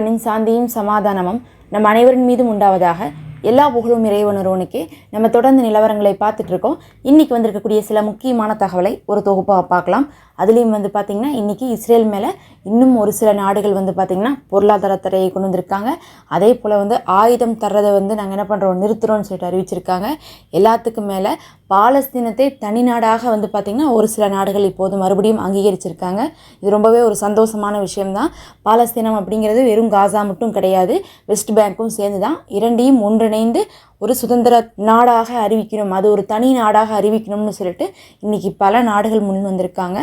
இறைவனின் சாந்தியும் சமாதானமும் நம் அனைவரின் மீதும் உண்டாவதாக எல்லா புகழும் இறைவனொருவனுக்கே நம்ம தொடர்ந்து நிலவரங்களை பார்த்துட்டு இருக்கோம். இன்னைக்கு வந்திருக்கக்கூடிய சில முக்கியமான தகவலை ஒரு தொகுப்பாக பார்க்கலாம். அதுலேயும் வந்து பார்த்திங்கன்னா இன்றைக்கி இஸ்ரேல் மேலே இன்னும் ஒரு சில நாடுகள் வந்து பார்த்திங்கன்னா பொருளாதார தடையை கொண்டு வந்திருக்காங்க. அதே போல் வந்து ஆயுதம் தர்றதை வந்து நாங்கள் என்ன பண்ணுறோம் நிறுத்துகிறோம்னு சொல்லிட்டு அறிவிச்சிருக்காங்க. எல்லாத்துக்கும் மேலே பாலஸ்தீனத்தை தனி நாடாக வந்து பார்த்திங்கன்னா ஒரு சில நாடுகள் இப்போது மறுபடியும் அங்கீகரிச்சிருக்காங்க. இது ரொம்பவே ஒரு சந்தோஷமான விஷயம்தான். பாலஸ்தீனம் அப்படிங்கிறது வெறும் காசா மட்டும் கிடையாது. வெஸ்ட் பேங்க்கும் சேர்ந்து தான் இரண்டையும் ஒன்றிணைந்து ஒரு சுதந்திர நாடாக அறிவிக்கணும். அது ஒரு தனி நாடாக அறிவிக்கணும்னு சொல்லிட்டு இன்றைக்கி பல நாடுகள் முன் வந்திருக்காங்க.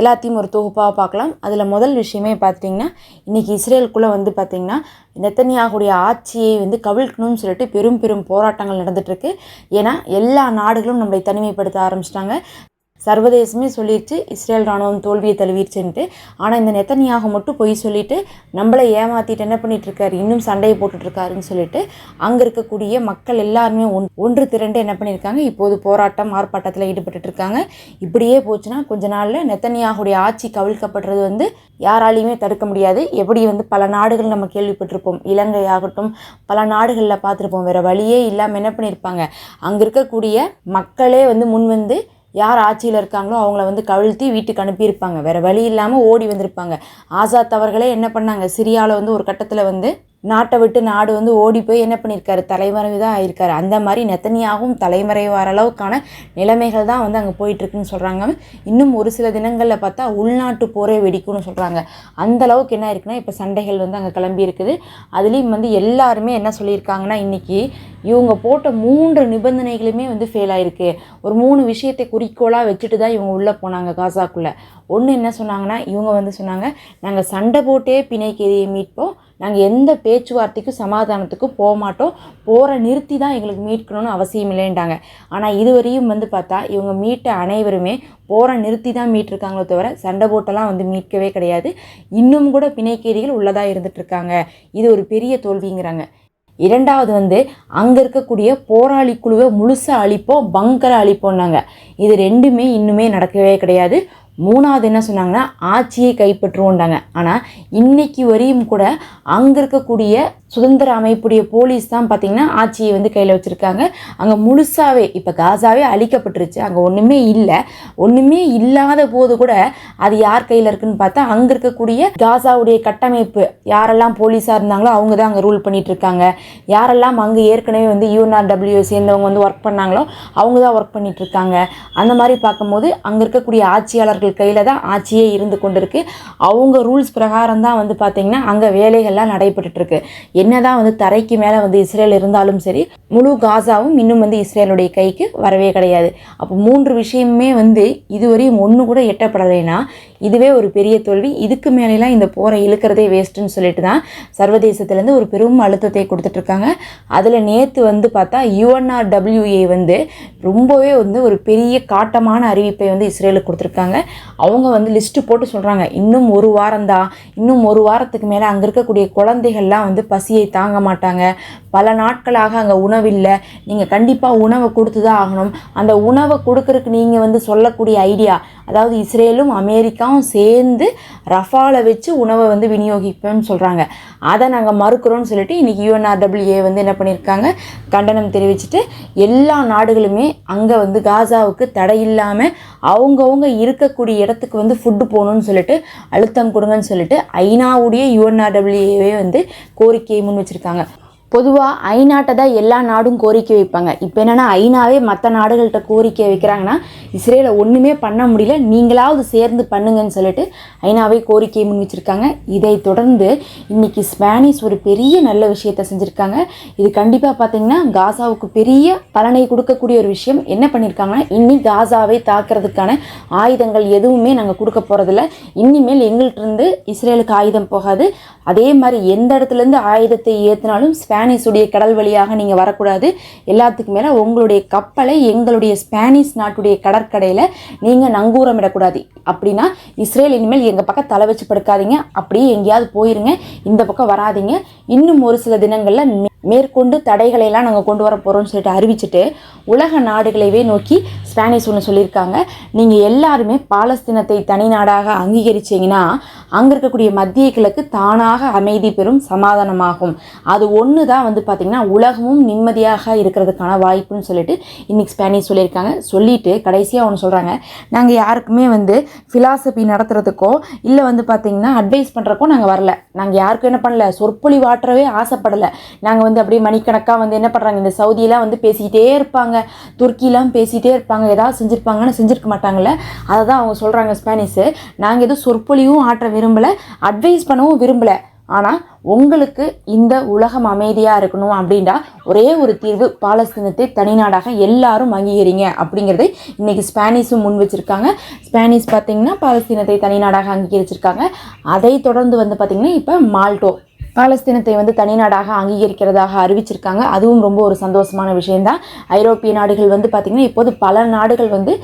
எல்லாத்தையும் ஒரு தொகுப்பாக பார்க்கலாம். அதில் முதல் விஷயமே பார்த்தீங்கன்னா இன்றைக்கி இஸ்ரேலுக்குள்ளே வந்து பார்த்திங்கன்னா நெத்தனியாகுடைய ஆட்சியை வந்து கவிழ்க்கணும்னு சொல்லிட்டு பெரும் பெரும் போராட்டங்கள் நடந்துகிட்ருக்கு ஏன்னா எல்லா நாடுகளும் நம்மளை தனிமைப்படுத்த ஆரம்பிச்சிட்டாங்க. சர்வதேசமே சொல்லிடுச்சு இஸ்ரேல் ராணுவம் தோல்வியை தழுவிடுச்சுன்ட்டு ஆனால் இந்த நெத்தனியாக மட்டும் பொய் சொல்லிட்டு நம்மளை ஏமாற்றிட்டு என்ன பண்ணிட்டு இருக்காரு இன்னும் சண்டையை போட்டுட்ருக்காருன்னு சொல்லிட்டு அங்கே இருக்கக்கூடிய மக்கள் எல்லாருமே ஒன் ஒன்று திரண்டு என்ன பண்ணியிருக்காங்க இப்போது போராட்டம் ஆர்ப்பாட்டத்தில் ஈடுபட்டுட்டு இருக்காங்க இப்படியே போச்சுன்னா கொஞ்ச நாளில் நெத்தனியாகுடைய ஆட்சி கவிழ்க்கப்படுறது வந்து யாராலையுமே தடுக்க முடியாது. எப்படி வந்து பல நாடுகள் நம்ம கேள்விப்பட்டிருப்போம். இலங்கை ஆகட்டும் பல நாடுகளில் பார்த்துருப்போம். வேறு வழியே இல்லாமல் என்ன பண்ணியிருப்பாங்க அங்கே இருக்கக்கூடிய மக்களே வந்து முன் வந்து யார் ஆட்சியில் இருக்காங்களோ அவங்கள வந்து கவிழ்த்தி வீட்டுக்கு அனுப்பியிருப்பாங்க. வேறு வழி இல்லாமல் ஓடி வந்திருப்பாங்க. ஆசாத் அவர்களே என்ன பண்ணாங்க? சிரியாவில் வந்து ஒரு கட்டத்தில் வந்து நாட்டை விட்டு நாடு வந்து ஓடி போய் என்ன பண்ணியிருக்காரு? தலைமறைவு தான் ஆயிருக்காரு. அந்த மாதிரி நெத்தனியாகவும் தலைமறைவார அளவுக்கான நிலைமைகள் தான் வந்து அங்கே போயிட்டுருக்குன்னு சொல்கிறாங்க இன்னும் ஒரு சில தினங்களில் பார்த்தா உள்நாட்டு போரே வெடிக்கும்னு சொல்கிறாங்க அந்த அளவுக்கு என்ன இருக்குன்னா இப்போ சண்டைகள் வந்து அங்கே கிளம்பி இருக்குது. அதுலேயும் வந்து எல்லாருமே என்ன சொல்லியிருக்காங்கன்னா இன்றைக்கி இவங்க போட்ட மூன்று நிபந்தனைகளுமே வந்து ஃபெயில் ஆயிருக்கு. ஒரு மூணு விஷயத்தை குறிக்கோளாக வச்சுட்டு தான் இவங்க உள்ளே போனாங்க காசாக்குள்ளே. ஒன்று என்ன சொன்னாங்கன்னா இவங்க வந்து சொன்னாங்க நாங்கள் சண்டை போட்டே பிணைக்கேரியை மீட்போம். நாங்கள் எந்த பேச்சுவார்த்தைக்கும் சமாதானத்துக்கும் போக மாட்டோம். போகிற நிறுத்தி தான் எங்களுக்கு மீட்கணும்னு அவசியம் இல்லைன்றாங்க. ஆனால் இதுவரையும் வந்து பார்த்தா இவங்க மீட்ட அனைவருமே போகிற நிறுத்தி தான் மீட்டிருக்காங்களோ தவிர சண்டை போட்டெல்லாம் வந்து மீட்கவே கிடையாது. இன்னும் கூட பிணைக்கேரிகள் உள்ளதாக இருந்துகிட்ருக்காங்க இது ஒரு பெரிய தோல்விங்கிறாங்க. இரண்டாவது வந்து அங்கே இருக்கக்கூடிய போராளி குழுவை முழுசாக அழிப்போம் பங்கரை அழிப்போம்னாங்க. இது ரெண்டுமே இன்னுமே நடக்கவே கிடையாது. மூணாவது என்ன சொன்னாங்கன்னா ஆட்சியை கைப்பற்றுவோண்டாங்க ஆனால் இன்னைக்கு வரையும் கூட அங்கே இருக்கக்கூடிய சுதந்திர அமைப்புடைய போலீஸ் தான் பார்த்திங்கன்னா ஆட்சியை வந்து கையில் வச்சுருக்காங்க. அங்கே முழுசாகவே இப்போ காசாவே அழிக்கப்பட்டுருச்சு. அங்கே ஒன்றுமே இல்லை. ஒன்றுமே இல்லாத போது கூட அது யார் கையில் இருக்குன்னு பார்த்தா அங்கே இருக்கக்கூடிய காசாவுடைய கட்டமைப்பு யாரெல்லாம் போலீஸாக இருந்தாங்களோ அவங்க தான் அங்கே ரூல் பண்ணிகிட்டு இருக்காங்க யாரெல்லாம் அங்கே ஏற்கனவே வந்து யூஎன்ஆர்டபிள்யூ சேர்ந்தவங்க வந்து ஒர்க் பண்ணாங்களோ அவங்க தான் ஒர்க் பண்ணிகிட்ருக்காங்க அந்த மாதிரி பார்க்கும்போது அங்கே இருக்கக்கூடிய ஆட்சியாளர்கள் கையில் தான் ஆட்சியே இருந்து கொண்டிருக்கு. அவங்க ரூல்ஸ் பிரகாரம் தான் வந்து பார்த்திங்கன்னா அங்கே வேலைகள்லாம் நடைபெற்றுட்டு இருக்கு என்னதான் வந்து தரைக்கு மேலே வந்து இஸ்ரேல் இருந்தாலும் சரி முழு காசாவும் இன்னும் வந்து இஸ்ரேலுடைய கைக்கு வரவே கிடையாது. அப்போ மூன்று விஷயமுமே வந்து இதுவரையும் ஒன்று கூட எட்டப்படலைன்னா இதுவே ஒரு பெரிய தோல்வி. இதுக்கு மேலெலாம் இந்த போரை இழுக்கிறதே வேஸ்ட்டுன்னு சொல்லிட்டு தான் சர்வதேசத்துலேருந்து ஒரு பெரும் அழுத்தத்தை கொடுத்துட்ருக்காங்க. அதில் நேற்று வந்து பார்த்தா யுஎன்ஆர்டபிள்யூஏ வந்து ரொம்பவே வந்து ஒரு பெரிய காட்டமான அறிவிப்பை வந்து இஸ்ரேலுக்கு கொடுத்துருக்காங்க. அவங்க வந்து லிஸ்ட்டு போட்டு சொல்கிறாங்க இன்னும் ஒரு வாரம்தான் இன்னும் ஒரு வாரத்துக்கு மேலே அங்கே இருக்கக்கூடிய குழந்தைகள்லாம் வந்து பசியை தாங்க மாட்டாங்க. பல நாட்களாக அங்கே உணவில்லை. நீங்கள் கண்டிப்பாக உணவை கொடுத்து தான் ஆகணும். அந்த உணவை கொடுக்கறதுக்கு நீங்கள் வந்து சொல்லக்கூடிய ஐடியா அதாவது இஸ்ரேலும் அமெரிக்கா எல்லாம் சேர்ந்து ரஃபாலை வச்சு உணவை வந்து விநியோகிப்போம்னு சொல்கிறாங்க அதை நாங்கள் மறுக்கிறோம்னு சொல்லிட்டு இன்றைக்கி யூஎன்ஆர்டபிள்யூஏ வந்து என்ன பண்ணியிருக்காங்க? கண்டனம் தெரிவிச்சுட்டு எல்லா நாடுகளுமே அங்கே வந்து காசாவுக்கு தடை இல்லாமல் அவங்கவுங்க இருக்கக்கூடிய இடத்துக்கு வந்து ஃபுட்டு போகணும்னு சொல்லிட்டு அழுத்தம் கொடுங்கன்னு சொல்லிட்டு ஐநாவுடைய யூஎன்ஆர்டபிள்யூஏவே வந்து கோரிக்கையை முன் வச்சுருக்காங்க பொதுவாக ஐநாட்டை தான் எல்லா நாடும் கோரிக்கை வைப்பாங்க. இப்போ என்னென்னா ஐநாவே மற்ற நாடுகள்கிட்ட கோரிக்கை வைக்கிறாங்கன்னா இஸ்ரேலை ஒன்றுமே பண்ண முடியல. நீங்களாவது சேர்ந்து பண்ணுங்கன்னு சொல்லிட்டு ஐநாவே கோரிக்கையை முன் வச்சுருக்காங்க இதை தொடர்ந்து இன்றைக்கி ஸ்பானிஷ் ஒரு பெரிய நல்ல விஷயத்த செஞ்சுருக்காங்க. இது கண்டிப்பாக பார்த்தீங்கன்னா காசாவுக்கு பெரிய பலனை கொடுக்கக்கூடிய ஒரு விஷயம். என்ன பண்ணியிருக்காங்கன்னா இன்னி காசாவை தாக்குறதுக்கான ஆயுதங்கள் எதுவுமே நாங்கள் கொடுக்க போகிறதில்ல இனிமேல் எங்கள்கிட்ட இஸ்ரேலுக்கு ஆயுதம் போகாது. அதே மாதிரி எந்த இடத்துலேருந்து ஆயுதத்தை ஏற்றினாலும் ஸ்பானிஷுடைய கடல் வழியாக நீங்கள் வரக்கூடாது. எல்லாத்துக்கு மேலே உங்களுடைய கப்பலை எங்களுடைய ஸ்பானிஷ் நாட்டுடைய கடற்கடையில் நீங்கள் நங்கூரமிடக்கூடாது. அப்படின்னா இஸ்ரேல் இனிமேல் எங்கள் பக்கம் தலை வச்சு படுக்காதீங்க. அப்படியே எங்கேயாவது போயிருங்க. இந்த பக்கம் வராதீங்க. இன்னும் ஒரு சில தினங்களில் மேற்கொண்டு தடைகளை எல்லாம் நாங்கள் கொண்டு வர போகிறோம்னு சொல்லிட்டு அறிவிச்சுட்டு உலக நாடுகளைவே நோக்கி ஸ்பானிஷ் ஒன்று சொல்லியிருக்காங்க. நீங்கள் எல்லாருமே பாலஸ்தீனத்தை தனி நாடாக அங்கீகரிச்சீங்கன்னா அங்கே இருக்கக்கூடிய மத்திய கிழக்கு தானாக அமைதி பெறும் சமாதானமாகும். அது ஒன்று தான் வந்து பார்த்திங்கன்னா உலகமும் நிம்மதியாக இருக்கிறதுக்கான வாய்ப்புன்னு சொல்லிட்டு இன்றைக்கி ஸ்பானிஷ் சொல்லியிருக்காங்க. சொல்லிட்டு கடைசியாக ஒன்று சொல்கிறாங்க நாங்கள் யாருக்குமே வந்து ஃபிலாசபி நடத்துகிறதுக்கோ இல்லை வந்து பார்த்திங்கன்னா அட்வைஸ் பண்ணுறக்கோ நாங்கள் வரல. நாங்கள் யாருக்கும் என்ன பண்ணல? சொற்பொழிவாற்றவே ஆசைப்படலை. நாங்கள் வந்து அப்படியே மணிக்கணக்காக வந்து என்ன பண்ணுறாங்க இந்த சவுதியெலாம் வந்து பேசிக்கிட்டே இருப்பாங்க. துருக்கிலாம் பேசிகிட்டே இருப்பாங்க. ஏதாவது செஞ்சுருப்பாங்கன்னு செஞ்சுருக்க மாட்டாங்கல்ல? அதை தான் அவங்க சொல்கிறாங்க ஸ்பானிஷு. நாங்கள் எதுவும் சொற்பொழிவும் ஆற்ற விரும்பலை அட்வைஸ் பண்ணவும் விரும்பலை. ஆனால் உங்களுக்கு இந்த உலகம் அமைதியாக இருக்கணும் அப்படின்னா ஒரே ஒரு தீர்வு பாலஸ்தீனத்தை தனிநாடாக எல்லாரும் அங்கீகரிங்க அப்படிங்கிறதை இன்றைக்கி ஸ்பானிஷும் முன் வச்சுருக்காங்க. ஸ்பானிஷ் பார்த்திங்கன்னா பாலஸ்தீனத்தை தனிநாடாக அங்கீகரிச்சிருக்காங்க. அதை தொடர்ந்து வந்து பார்த்திங்கன்னா இப்போ மால்டோ. பாலஸ்தீனத்தை வந்து தனிநாடாக அங்கீகரிக்கிறதாக அறிவிச்சிருக்காங்க. அதுவும் ரொம்ப ஒரு சந்தோஷமான விஷயம்தான். ஐரோப்பிய நாடுகள் வந்து பார்த்திங்கன்னா இப்போது பல நாடுகள் வந்து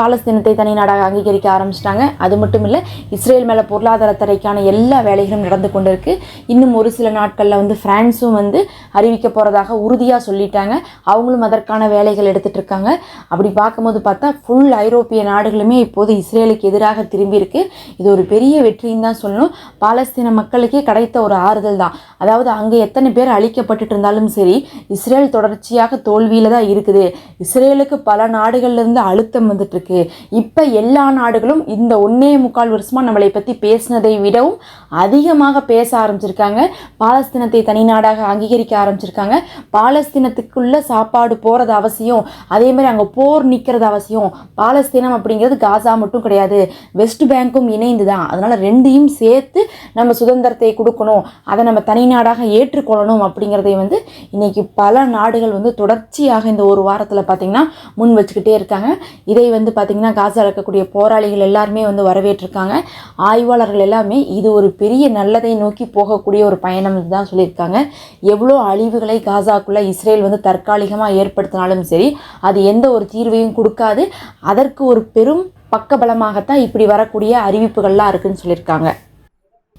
பாலஸ்தீனத்தை தனி நாடாக அங்கீகரிக்க ஆரம்பிச்சிட்டாங்க. அது மட்டும் இல்லை இஸ்ரேல் மேலே பொருளாதார தடைக்கான எல்லா வேலைகளும் நடந்து கொண்டு இருக்கு இன்னும் ஒரு சில நாட்களில் வந்து ஃப்ரான்ஸும் வந்து அறிவிக்க போகிறதாக உறுதியாக சொல்லிட்டாங்க. அவங்களும் அதற்கான வேலைகள் எடுத்துகிட்டு இருக்காங்க. அப்படி பார்க்கும்போது பார்த்தா ஃபுல் ஐரோப்பிய நாடுகளுமே இப்போது இஸ்ரேலுக்கு எதிராக திரும்பியிருக்கு இது ஒரு பெரிய வெற்றின்னு தான் சொல்லணும். பாலஸ்தீன மக்களுக்கே கிடைத்த ஒரு ஆறுதல் தான். அதாவது அங்கே எத்தனை பேர் அழிக்கப்பட்டுட்டு இருந்தாலும் சரி இஸ்ரேல் தொடர்ச்சியாக தோல்வியில் தான் இருக்குது. இஸ்ரேலுக்கு பல நாடுகள்லேருந்து அழுத்தம் வந்துட்டு இருக்கு. இப்போ எல்லா நாடுகளும் இந்த ஒன்றே முக்கால் வருஷமாக நம்மளை பற்றி பேசினதை விடவும் அதிகமாக பேச ஆரம்பிச்சிருக்காங்க. பாலஸ்தீனத்தை தனி நாடாக அங்கீகரிக்க ஆரம்பிச்சிருக்காங்க. பாலஸ்தீனத்துக்குள்ளே சாப்பாடு போகிறது அவசியம். அதே மாதிரி அங்கே போர் நிற்கிறது அவசியம். பாலஸ்தீனம் அப்படிங்கிறது காசா மட்டும் கிடையாது. வெஸ்ட் பேங்க்கும் இணைந்து தான் அதனால் ரெண்டையும் சேர்த்து நம்ம சுதந்திரத்தை கொடுக்கணும். அதை நம்ம தனி நாடாக ஏற்றுக்கொள்ளணும் அப்படிங்கிறதை வந்து இன்றைக்கி பல நாடுகள் வந்து தொடர்ச்சியாக இந்த ஒரு வாரத்தில் பார்த்திங்கன்னா முன் வச்சுக்கிட்டே இருக்காங்க. இதை வந்து பார்த்திங்கன்னா காசா இருக்கக்கூடிய போராளிகள் எல்லாருமே வந்து வரவேற்றிருக்காங்க. ஆய்வாளர்கள் எல்லாமே இது ஒரு பெரிய நல்லதை நோக்கி போகக்கூடிய ஒரு பயணம் தான் சொல்லியிருக்காங்க. எவ்வளோ அழிவுகளை காசாக்குள்ளே இஸ்ரேல் வந்து தற்காலிகமாக ஏற்படுத்தினாலும் சரி அது எந்த ஒரு தீர்வையும் கொடுக்காது. அதற்கு ஒரு பெரும் பக்கபலமாகத்தான் இப்படி வரக்கூடிய அறிவிப்புகள்லாம் இருக்குன்னு சொல்லியிருக்காங்க.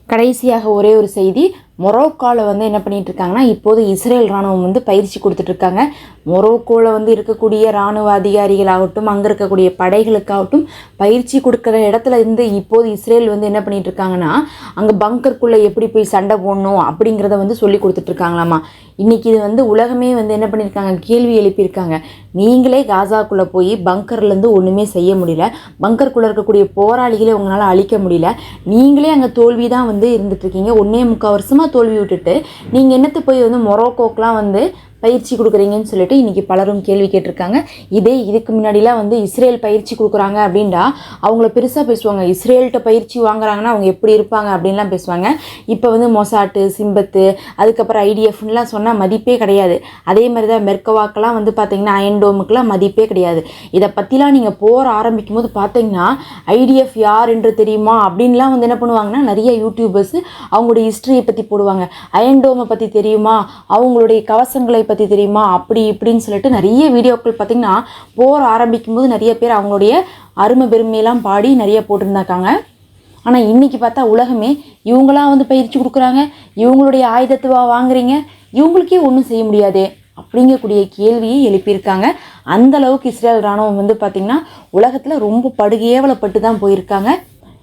கடைசியாக ஒரே ஒரு செய்தி மொரோக்காவில் வந்து என்ன பண்ணிட்டு இருக்காங்கன்னா இப்போது இஸ்ரேல் ராணுவம் வந்து பயிற்சி கொடுத்துட்ருக்காங்க மொரோக்கோவில் வந்து இருக்கக்கூடிய ராணுவ அதிகாரிகளாகட்டும் அங்கே இருக்கக்கூடிய படைகளுக்காகட்டும் பயிற்சி கொடுக்குற இடத்துல இருந்து இப்போது இஸ்ரேல் வந்து என்ன பண்ணிகிட்ருக்காங்கன்னா அங்கே பங்கருக்குள்ளே எப்படி போய் சண்டை போடணும் அப்படிங்கிறத வந்து சொல்லி கொடுத்துட்ருக்காங்களாம்மா இன்றைக்கி இது வந்து உலகமே வந்து என்ன பண்ணியிருக்காங்க கேள்வி எழுப்பியிருக்காங்க. நீங்களே காசாக்குள்ளே போய் பங்கர்லேருந்து ஒன்றுமே செய்ய முடியல. பங்கருக்குள்ளே இருக்கக்கூடிய போராளிகளை உங்களால் அழிக்க முடியல. நீங்களே அங்கே தோல்வி தான் வந்து இருந்துட்டுருக்கீங்க. ஒன்றே முக்கால் வருஷமாக தோல்வி விட்டுட்டு நீங்கள் என்னத்து போய் வந்து மொரோக்கோக்கெலாம் வந்து பயிற்சி கொடுக்குறீங்கன்னு சொல்லிட்டு இன்றைக்கி பலரும் கேள்வி கேட்டிருக்காங்க. இதே இதுக்கு முன்னாடிலாம் வந்து இஸ்ரேல் பயிற்சி கொடுக்குறாங்க அப்படின்டா அவங்கள பெருசாக பேசுவாங்க. இஸ்ரேல்கிட்ட பயிற்சி வாங்குறாங்கன்னா அவங்க எப்படி இருப்பாங்க அப்படின்லாம் பேசுவாங்க. இப்போ வந்து மொசாட்டு சிம்பத்து அதுக்கப்புறம் ஐடிஎஃப்லாம் சொன்னால் மதிப்பே கிடையாது. அதே மாதிரி தான் மெர்கவாக்கெல்லாம் வந்து பார்த்தீங்கன்னா அயன்டோமுக்கெலாம் மதிப்பே கிடையாது. இதை பற்றிலாம் நீங்கள் போற ஆரம்பிக்கும் போது பார்த்தீங்கன்னா ஐடிஎஃப் யார் என்று தெரியுமா அப்படின்லாம் வந்து என்ன பண்ணுவாங்கன்னா நிறைய யூடியூபர்ஸ் அவங்களுடைய ஹிஸ்ட்ரியை பற்றி போடுவாங்க. அயன்டோமை பற்றி தெரியுமா? அவங்களுடைய கவசங்களை பற்றி தெரியுமா? அப்படி இப்படின்னு சொல்லிட்டு நிறைய வீடியோக்கள் பார்த்திங்கன்னா போர் ஆரம்பிக்கும் போது நிறைய பேர் அவங்களுடைய அருமை பெருமையெல்லாம் பாடி நிறைய போட்டிருந்தாக்காங்க. ஆனால் இன்றைக்கி பார்த்தா உலகமே இவங்களாம் வந்து பயிற்சி கொடுக்குறாங்க. இவங்களுடைய ஆயுதத்துவா வாங்குறீங்க. இவங்களுக்கே ஒன்றும் செய்ய முடியாதே அப்படிங்கக்கூடிய கேள்வியை எழுப்பியிருக்காங்க. அந்த அளவுக்கு இஸ்ரேல் ராணுவம் வந்து பார்த்திங்கன்னா உலகத்தில் ரொம்ப படுகேவலப்பட்டு தான் போயிருக்காங்க.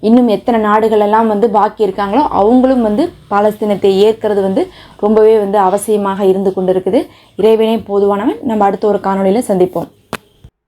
இன்னும் எத்தனை நாடுகள் எல்லாம் வந்து பாக்கி இருக்காங்களோ அவங்களும் வந்து பாலஸ்தீனத்தை ஏற்கிறது வந்து ரொம்பவே வந்து அவசியமாக இருந்து கொண்டிருக்குது. இறைவனே போதுவானவன் நம்ம அடுத்த ஒரு காணொலியில் சந்திப்போம்.